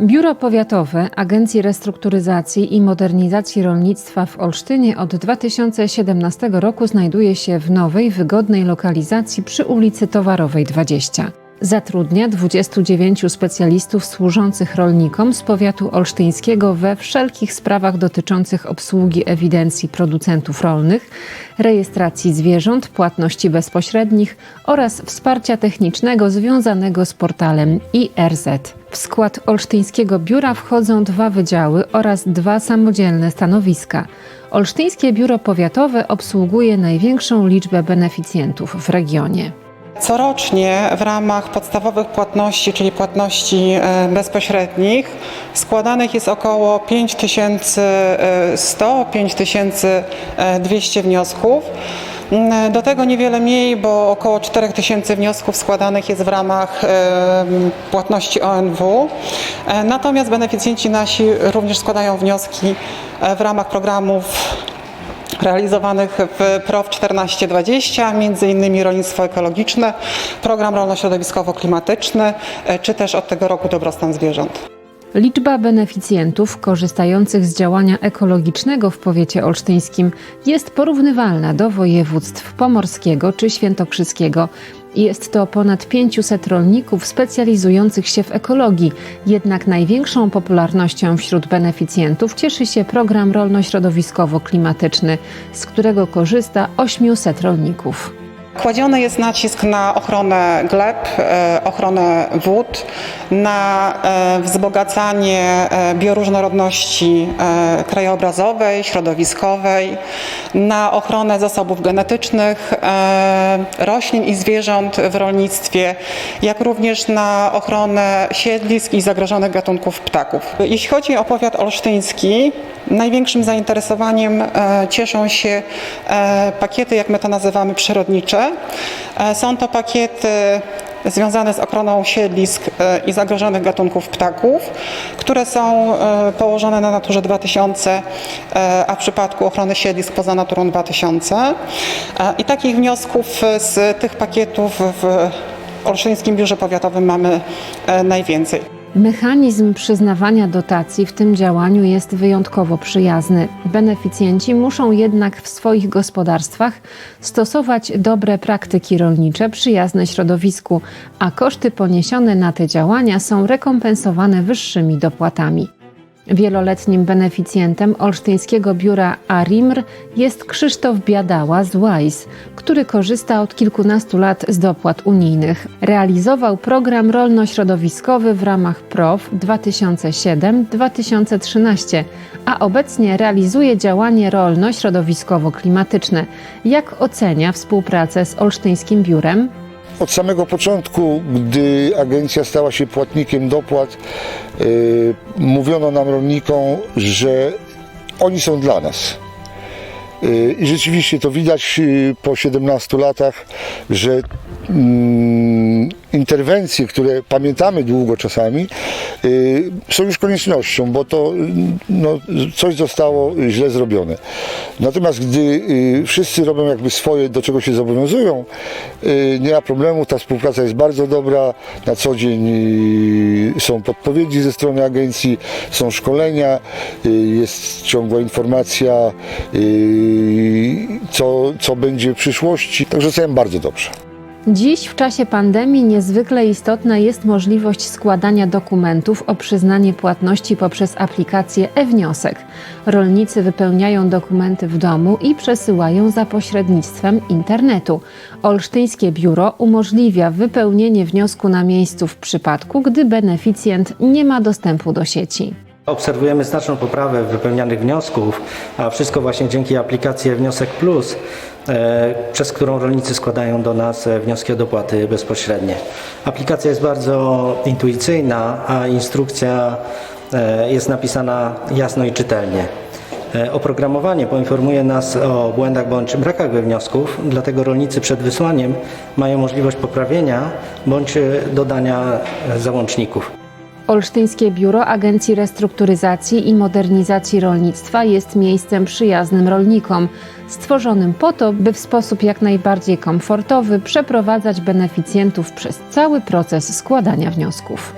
Biuro Powiatowe Agencji Restrukturyzacji i Modernizacji Rolnictwa w Olsztynie od 2017 roku znajduje się w nowej, wygodnej lokalizacji przy ulicy Towarowej 20. Zatrudnia 29 specjalistów służących rolnikom z powiatu olsztyńskiego we wszelkich sprawach dotyczących obsługi ewidencji producentów rolnych, rejestracji zwierząt, płatności bezpośrednich oraz wsparcia technicznego związanego z portalem IRZ. W skład olsztyńskiego biura wchodzą dwa wydziały oraz dwa samodzielne stanowiska. Olsztyńskie Biuro Powiatowe obsługuje największą liczbę beneficjentów w regionie. Corocznie w ramach podstawowych płatności, czyli płatności e, bezpośrednich, składanych jest około 5100-5200 wniosków. Mm, Do tego niewiele mniej, bo około 4000 wniosków składanych jest w ramach e, płatności ONW. E, Natomiast beneficjenci nasi również składają wnioski e, w ramach programów realizowanych w PROW 1420, między innymi rolnictwo ekologiczne, program rolno-środowiskowo-klimatyczny, e, czy też od tego roku dobrostan zwierząt. Liczba beneficjentów korzystających z działania ekologicznego w powiecie olsztyńskim jest porównywalna do województw pomorskiego czy świętokrzyskiego. Jest to ponad 500 rolników specjalizujących się w ekologii, jednak największą popularnością wśród beneficjentów cieszy się program rolno-środowiskowo-klimatyczny, z którego korzysta 800 rolników. Kładziony jest nacisk na ochronę gleb, e, ochronę wód, na e, wzbogacanie e, bioróżnorodności krajobrazowej, środowiskowej, na ochronę zasobów genetycznych roślin i zwierząt w rolnictwie, jak również na ochronę siedlisk i zagrożonych gatunków ptaków. Jeśli chodzi o powiat olsztyński, największym zainteresowaniem cieszą się pakiety, jak my to nazywamy, przyrodnicze. E, Są to pakiety związane z ochroną siedlisk e, i zagrożonych gatunków ptaków, które są e, położone na Naturze 2000, e, a w przypadku ochrony siedlisk poza Naturą 2000. E, I takich wniosków z tych pakietów w Olszyńskim Biurze Powiatowym mamy najwięcej. Mechanizm przyznawania dotacji w tym działaniu jest wyjątkowo przyjazny. Beneficjenci muszą jednak w swoich gospodarstwach stosować dobre praktyki rolnicze przyjazne środowisku, a koszty poniesione na te działania są rekompensowane wyższymi dopłatami. Wieloletnim beneficjentem olsztyńskiego biura ARIMR jest Krzysztof Biadała z WISE, który korzysta od kilkunastu lat z dopłat unijnych. Realizował program rolno-środowiskowy w ramach PROW 2007-2013, a obecnie realizuje działanie rolno-środowiskowo-klimatyczne. Jak ocenia współpracę z olsztyńskim biurem? Od samego początku, gdy agencja stała się płatnikiem dopłat, yy, mówiono nam rolnikom, że oni są dla nas. Yy, I rzeczywiście to widać yy, po 17 latach, że mm, interwencje, które pamiętamy długo czasami, yy, są już koniecznością, bo to mm, no, coś zostało źle zrobione. Natomiast gdy yy, wszyscy robią jakby swoje, do czego się zobowiązują, nie ma problemu, ta współpraca jest bardzo dobra. Na co dzień są podpowiedzi ze strony agencji, są szkolenia, jest ciągła informacja, co, co będzie w przyszłości. Także oceniam bardzo dobrze. Dziś w czasie pandemii niezwykle istotna jest możliwość składania dokumentów o przyznanie płatności poprzez aplikację e-wniosek. Rolnicy wypełniają dokumenty w domu i przesyłają za pośrednictwem internetu. Olsztyńskie biuro umożliwia wypełnienie wniosku na miejscu w przypadku, gdy beneficjent nie ma dostępu do sieci. Obserwujemy znaczną poprawę wypełnianych wniosków, a wszystko właśnie dzięki aplikacji Wniosek Plus, e, przez którą rolnicy składają do nas e, wnioski o dopłaty bezpośrednie. Aplikacja jest bardzo intuicyjna, a instrukcja e, jest napisana jasno i czytelnie. Oprogramowanie poinformuje nas o błędach bądź brakach we wniosków, dlatego rolnicy przed wysłaniem mają możliwość poprawienia bądź dodania załączników. Olsztyńskie Biuro Agencji Restrukturyzacji i Modernizacji Rolnictwa jest miejscem przyjaznym rolnikom, stworzonym po to, by w sposób jak najbardziej komfortowy przeprowadzać beneficjentów przez cały proces składania wniosków.